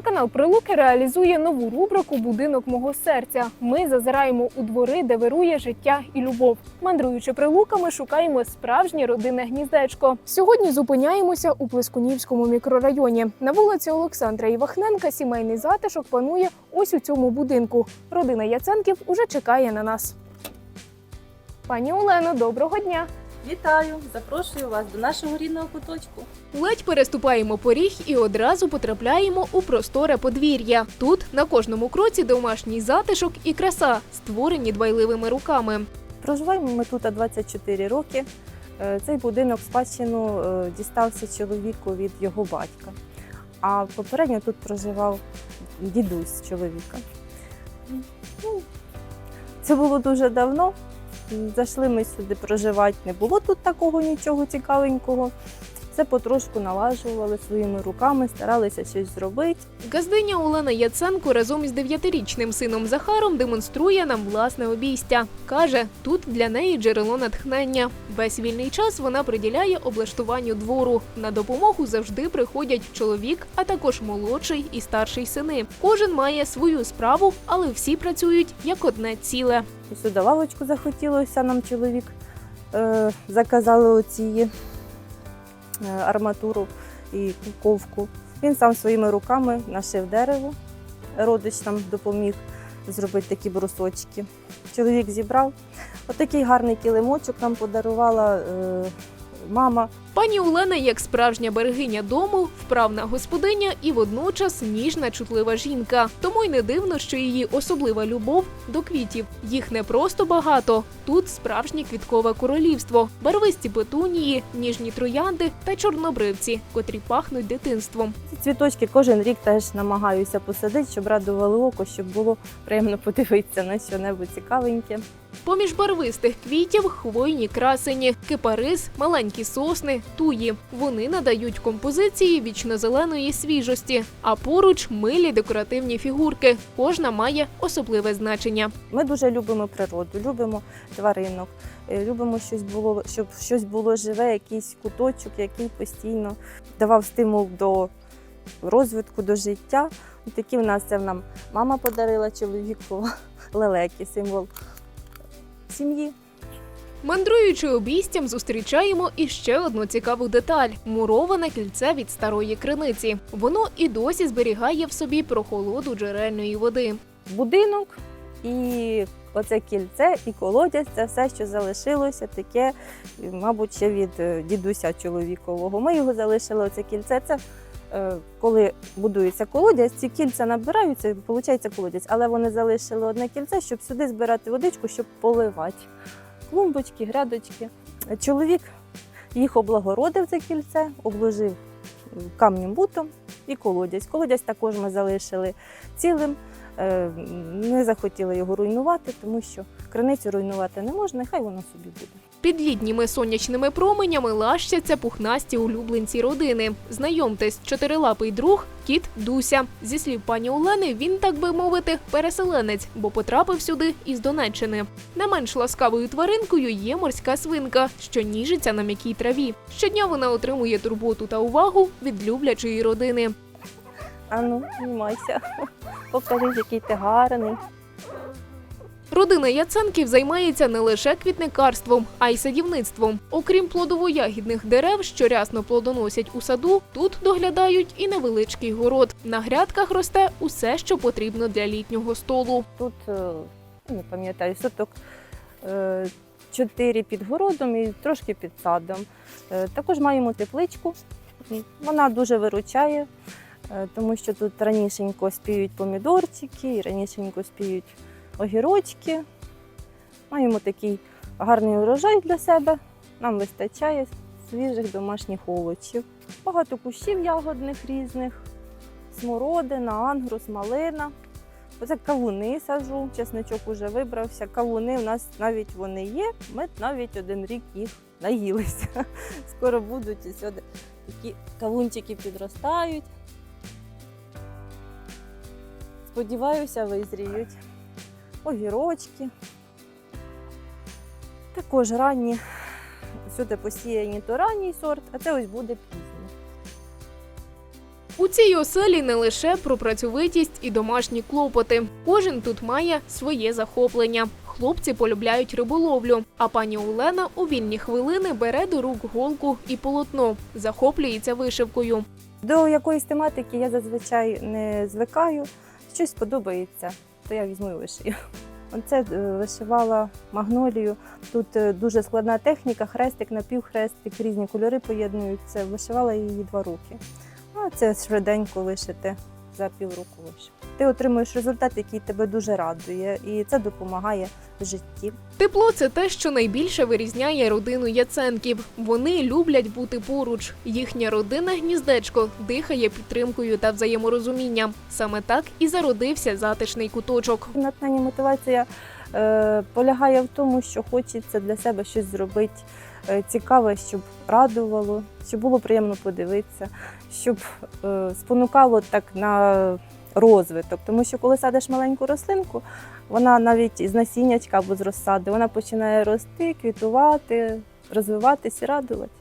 Телеканал Прилуки реалізує нову рубрику Будинок мого серця. Ми зазираємо у двори, де вирує життя і любов. Мандруючи прилуками, шукаємо справжнє родинне гніздечко. Сьогодні зупиняємося у Плескунівському мікрорайоні. На вулиці Олександра Івахненка сімейний затишок панує ось у цьому будинку. Родина Яценків уже чекає на нас. Пані Олено, доброго дня! Вітаю! Запрошую вас до нашого рідного куточку. Ледь переступаємо поріг і одразу потрапляємо у просторе подвір'я. Тут на кожному кроці домашній затишок і краса, створені дбайливими руками. Проживаємо ми тут 24 роки. Е, Цей будинок в спадщину е, дістався чоловіку від його батька. А попередньо тут проживав дідусь чоловіка. Ну, Це було дуже давно. Зайшли ми сюди проживати. Не було тут такого нічого цікавенького. Все потрошку налажували своїми руками, старалися щось зробити. Газдиня Олена Яценко разом із дев'ятирічним сином Захаром демонструє нам власне обійстя. Каже, тут для неї джерело натхнення. Весь вільний час вона приділяє облаштуванню двору. На допомогу завжди приходять чоловік, а також молодший і старший сини. Кожен має свою справу, але всі працюють як одне ціле. Сюди лавочку захотілося нам чоловік. Е, заказали оці е, арматуру і ковку. Він сам своїми руками нашив дерево. Родич нам допоміг зробити такі брусочки. Чоловік зібрав. Отакий гарний килимочок нам подарувала е, мама. Пані Олена, як справжня берегиня дому, вправна господиня і водночас ніжна, чутлива жінка. Тому й не дивно, що її особлива любов до квітів. Їх не просто багато. Тут справжнє квіткове королівство, барвисті петунії, ніжні троянди та чорнобривці, котрі пахнуть дитинством. Ці цвіточки кожен рік теж намагаюся посадити, щоб радували око, щоб було приємно подивитися на що-небудь цікавеньке. Поміж барвистих квітів хвойні красені, кипарис, маленькі сосни, туї. Вони надають композиції вічно-зеленої свіжості, а поруч милі декоративні фігурки. Кожна має особливе значення. Ми дуже любимо природу, любимо тваринок, е, любимо щось було, щоб щось було живе, якийсь куточок, який постійно давав стимул до розвитку, до життя. Такі в нас це нам мама подарила чоловіку лелеки, символ сім'ї. Мандруючи обійстям, зустрічаємо іще одну цікаву деталь муроване кільце від старої криниці. Воно і досі зберігає в собі прохолоду джерельної води. Будинок і оце кільце, і колодязь це все, що залишилося, таке, мабуть, ще від е, дідуся чоловікового. Ми його залишили, оце кільце. Це коли будується колодязь, ці кільця набираються, виходить колодязь, але вони залишили одне кільце, щоб сюди збирати водичку, щоб поливати. Клумбочки, грядочки. Чоловік їх облагородив це кільце, обложив камнем бутом і колодязь. Колодязь також ми залишили цілим. Е, Не захотіли його руйнувати, тому що криницю руйнувати не можна, нехай воно собі буде. Під літніми сонячними променями лащаться пухнасті улюбленці родини. Знайомтесь, чотирилапий друг кіт Дуся. Зі слів пані Олени, він, так би мовити, переселенець, бо потрапив сюди із Донеччини. Не менш ласкавою тваринкою є морська свинка, що ніжиться на м'якій траві. Щодня вона отримує турботу та увагу від люблячої родини. Ану, знімайся. Повторюсь, який ти гарний. Родина Яценків займається не лише квітникарством, а й садівництвом. Окрім плодово-ягідних дерев, що рясно плодоносять у саду, тут доглядають і невеличкий город. На грядках росте усе, що потрібно для літнього столу. Тут, е, не пам'ятаю, соток е, чотири під городом і трошки під садом. Е, Також маємо тепличку. Вона дуже виручає, тому що тут ранішенько спіють помідорчики, ранішенько спіють огірочки. Маємо такий гарний урожай для себе. Нам вистачає свіжих домашніх овочів. Багато кущів ягодних різних, смородина, ангрус, малина. Оце кавуни сажу, чесничок уже вибрався. Кавуни у нас навіть вони є. Ми навіть один рік їх наїлися. Скоро будуть і сюди такі кавунчики підростають. Сподіваюся, визріють. Огірочки. Також ранні. Сюди посіяні то ранній сорт, а це ось буде пізній. У цій оселі не лише про працьовитість і домашні клопоти. Кожен тут має своє захоплення. Хлопці полюбляють риболовлю, а пані Олена у вільні хвилини бере до рук голку і полотно, захоплюється вишивкою. До якоїсь тематики я зазвичай не звикаю. Щось подобається, то я візьму і вишию. Оце е, вишивала магнолію. Тут е, дуже складна техніка, хрестик, напівхрестик, різні кольори поєднуються. Вишивала її два роки. А це швиденько вишити за півроку вишив. Ти отримуєш результат, який тебе дуже радує, і це допомагає в житті. Тепло це те, що найбільше вирізняє родину Яценків. Вони люблять бути поруч. Їхня родина гніздечко дихає підтримкою та взаєморозумінням. Саме так і зародився затишний куточок. Натхнення мотивація полягає в тому, що хочеться для себе щось зробити е, цікаве, щоб радувало, щоб було приємно подивитися, щоб е, спонукало так на розвиток. Тому що коли садиш маленьку рослинку, вона навіть з насіннячка або з розсади, вона починає рости, квітувати, розвиватись і радувати.